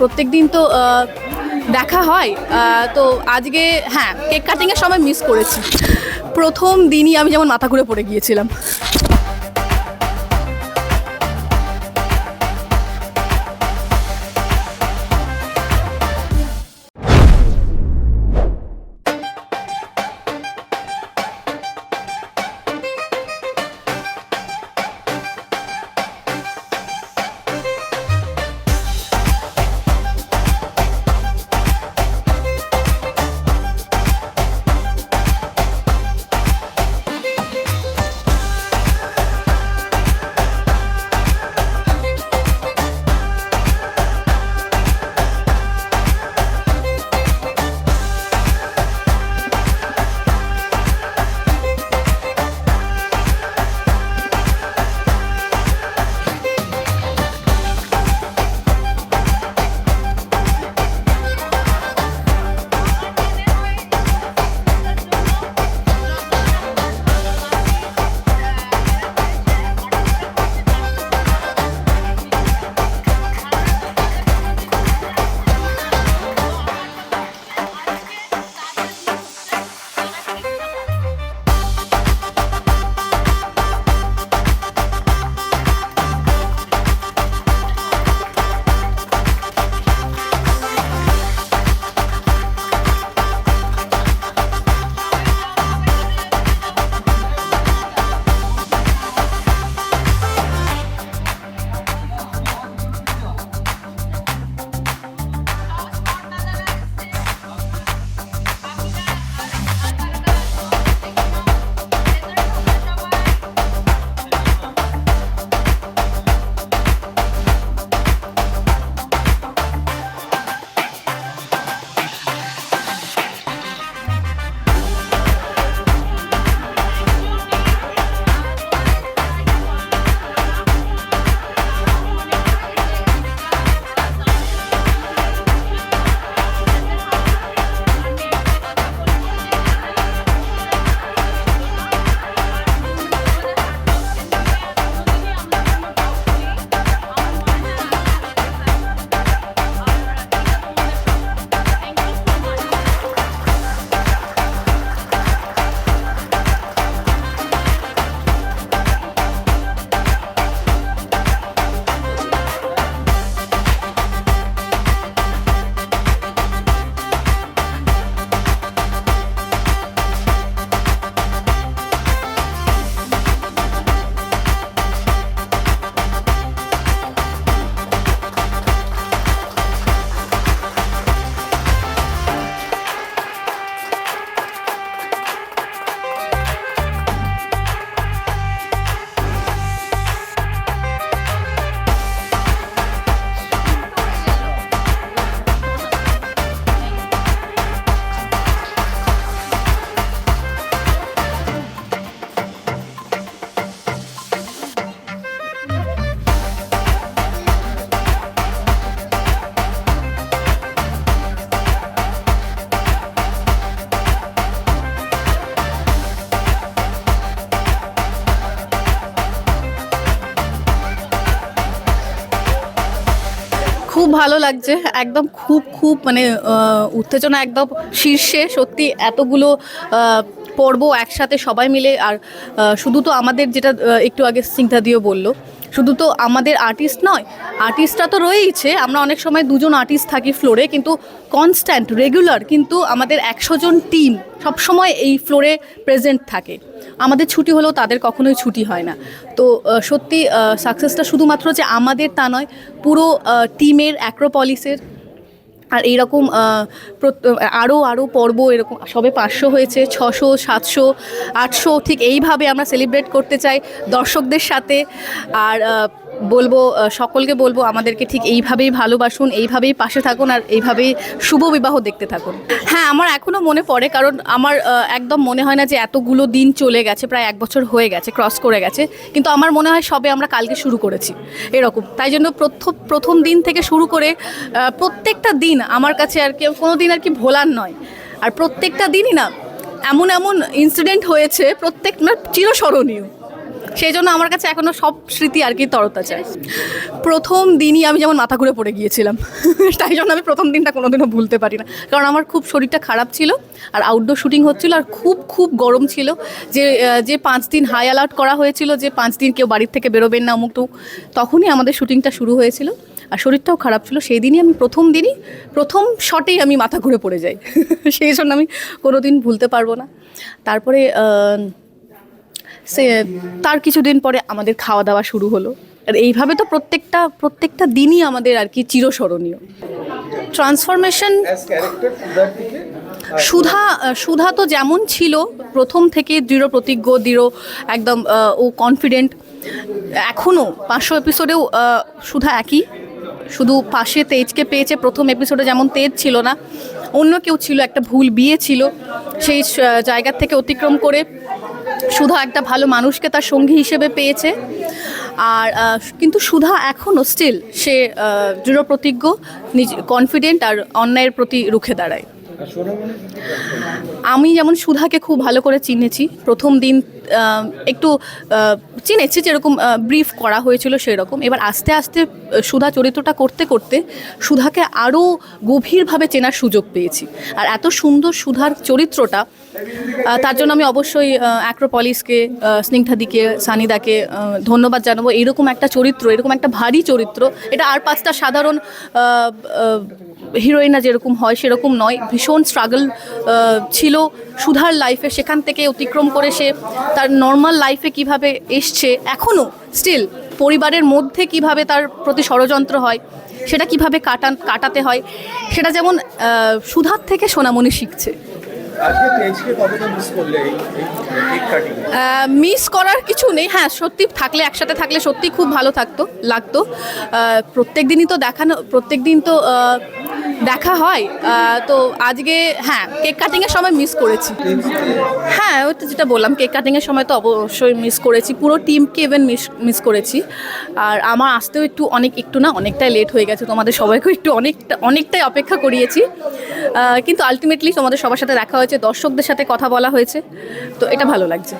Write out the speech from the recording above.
প্রত্যেক দিন তো দেখা হয় তো আজকে হ্যাঁ কেক কাটিংয়ের সময় মিস করেছি। প্রথম দিনই আমি যেমন মাথা ঘুরে পড়ে গিয়েছিলাম। খুব ভালো লাগছে, একদম খুব খুব মানে উত্তেজনা একদম শীর্ষে। সত্যি এতগুলো পর্ব একসাথে সবাই মিলে আর শুধু তো আমাদের যেটা একটু আগে দিও বলল, শুধু তো আমাদের আর্টিস্ট নয় আর্টিস্টরা তো রয়েইছে। আমরা অনেক সময় দুজন আর্টিস্ট থাকি ফ্লোরে কিন্তু কনস্ট্যান্ট রেগুলার কিন্তু আমাদের একশো জন টিম সবসময় এই ফ্লোরে প্রেজেন্ট থাকে। আমাদের ছুটি হলেও তাদের কখনোই ছুটি হয় না। তো সত্যি সাকসেসটা শুধুমাত্র যে আমাদের তা নয়, পুরো টিমের অ্যাক্রোপলিসের আর এইরকম আরও আরও পর্ব এরকম, সবে পাঁচশো হয়েছে, ছশো, সাতশো, আটশো, ঠিক এইভাবে আমরা সেলিব্রেট করতে চাই দর্শকদের সাথে। আর বলব সকলকে বলব, আমাদেরকে ঠিক এইভাবেই ভালোবাসুন, এইভাবেই পাশে থাকুন আর এইভাবেই শুভ বিবাহ দেখতে থাকুন। হ্যাঁ আমার এখনও মনে পড়ে কারণ আমার একদম মনে হয় না যে এতগুলো দিন চলে গেছে, প্রায় এক বছর হয়ে গেছে ক্রস করে গেছে। কিন্তু আমার মনে হয় সবে আমরা কালকে শুরু করেছি, এরকম। তাই জন্য প্রথম প্রথম দিন থেকে শুরু করে প্রত্যেকটা দিন আমার কাছে আর কি কোনো দিন আর কি ভোলার নয়। আর প্রত্যেকটা দিনই না, এমন এমন ইনসিডেন্ট হয়েছে, প্রত্যেক চিরস্মরণীয়। সেই জন্য আমার কাছে এখনও সব স্মৃতি আর কি তরতা চায় প্রথম দিনই আমি যেমন মাথা ঘুরে পড়ে গিয়েছিলাম, তাই জন্য আমি প্রথম দিনটা কোনোদিনও ভুলতে পারি না। কারণ আমার খুব শরীরটা খারাপ ছিল আর আউটডোর শুটিং হচ্ছিল আর খুব খুব গরম ছিল। যে যে পাঁচ দিন হাই অ্যালার্ট করা হয়েছিল, যে পাঁচ দিন কেউ বাড়ির থেকে বেরোবেন না অমুক তখনই আমাদের শুটিংটা শুরু হয়েছিল আর শরীরটাও খারাপ ছিল। সেই দিনই আমি প্রথম দিনই, প্রথম শটেই আমি মাথা ঘুরে পড়ে যাই। সেই জন্য আমি কোনো দিন ভুলতে পারব না। তারপরে সে তার কিছুদিন পরে আমাদের খাওয়া দাওয়া শুরু হলো। আর এইভাবে তো প্রত্যেকটা প্রত্যেকটা দিনই আমাদের আর কি চিরস্মরণীয়। ট্রান্সফরমেশন সুধা সুধা তো যেমন ছিল, প্রথম থেকে দৃঢ় প্রতিজ্ঞ, দৃঢ় একদম ও কনফিডেন্ট এখনও পাঁচশো এপিসোডেও সুধা একই। শুধু পাশে তেজকে পেয়েছে প্রথম এপিসোডে যেমন তেজ ছিল না, অন্য কেউ ছিল, একটা ভুল বিয়ে ছিল, সেই জায়গা থেকে অতিক্রম করে সুধা একটা ভালো মানুষকে তার সঙ্গী হিসেবে পেয়েছে। আর কিন্তু সুধা এখনও স্টিল সে দৃঢ় প্রতিজ্ঞ নিজ কনফিডেন্ট আর অন্যায়ের প্রতি রুখে দাঁড়ায়। আমি যেমন সুধাকে খুব ভালো করে চিনেছি প্রথম দিন একটু চিনেছি যেরকম ব্রিফ করা হয়েছিল সেরকম। এবার আস্তে আস্তে সুধা চরিত্রটা করতে করতে সুধাকে আরও গভীরভাবে চেনার সুযোগ পেয়েছি। আর এত সুন্দর সুধার চরিত্রটা তার জন্য আমি অবশ্যই অ্যাক্রোপলিসকে স্নিগ্ধাদিকে সানিদাকে ধন্যবাদ জানাব। এরকম একটা চরিত্র এরকম একটা ভারী চরিত্র এটা আর পাঁচটা সাধারণ আহ, যেরকম হয় সেরকম নয়। ভীষণ স্ট্রাগল ছিল সুধার লাইফে সেখান থেকে অতিক্রম করে সে তার নর্মাল লাইফে কীভাবে এসছে এখনও স্টিল পরিবারের মধ্যে কীভাবে তার প্রতি ষড়যন্ত্র হয় সেটা কীভাবে কাটান কাটাতে হয় সেটা যেমন সুধার থেকে সোনামণি শিখছে। মিস করার কিছু নেই। হ্যাঁ সত্যি থাকলে একসাথে থাকলে সত্যি খুব ভালো থাকতো লাগতো। প্রত্যেক দিনই তো দেখানো প্রত্যেক দিন তো দেখা হয় তো আজকে হ্যাঁ কেক কাটিংয়ের সময় মিস করেছি। হ্যাঁ ওই তো যেটা বললাম কেক কাটিংয়ের সময় তো অবশ্যই মিস করেছি। পুরো টিমকে ইভেন মিস মিস করেছি। আর আমার আসতেও একটু অনেক, একটু না অনেকটাই লেট হয়ে গেছে, তোমাদের সবাইকেও একটু অনেকটা, অনেকটাই অপেক্ষা করিয়েছি। কিন্তু আলটিমেটলি তোমাদের সবার সাথে দেখা হয়েছে, দর্শকদের সাথে কথা বলা হয়েছে, তো এটা ভালো লাগছে।